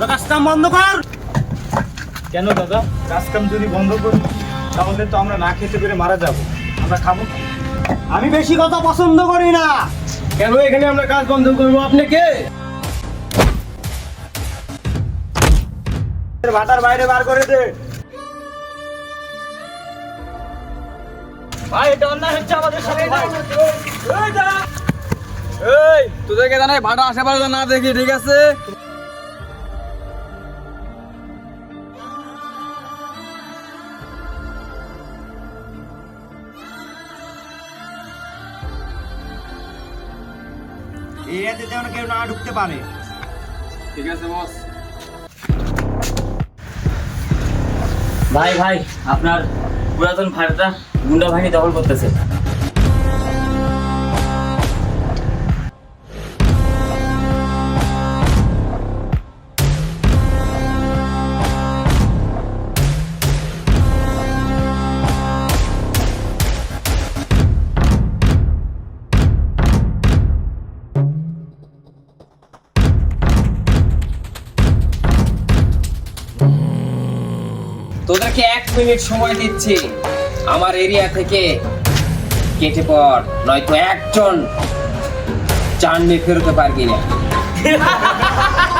বন্ধ কর। কেন দাদা? কাজ কাম যদি বন্ধ করি তাহলে তো আমরা না খেতে পেরে মারা যাব। আমরা খাব আমি বেশি কথা পছন্দ করি না। কেন এখানে আমরা কাজ বন্ধ করব? আপনি কে? ভাটার বাইরে বার করে দে। ভাই এটা অন্যায় হচ্ছে আমাদের সাথে ভাই। এই তোদেরকে জানাই ভাড়া আশেপাশে না দেখি ঠিক আছে? এরিয়াতে যেন কেউ না ঢুকতে পারে। ঠিক আছে বস ভাই ভাই আপনার পুরাতন ভাইটা গুন্ডা বাহিনী দখল করতেছে। তোদেরকে এক মিনিট সময় দিচ্ছি। আমার এরিয়া থেকে কেটে পড় নয়তো একজন চান্ডে ফেরোতে পারবি না।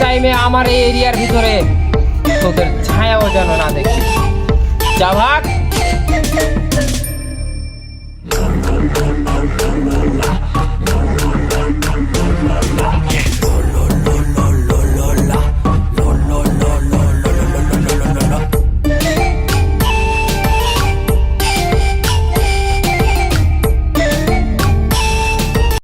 টাইমে আমার এই এরিয়ার ভিতরে তোদের ছায়াও যেন না দেখি। যা ভাগ।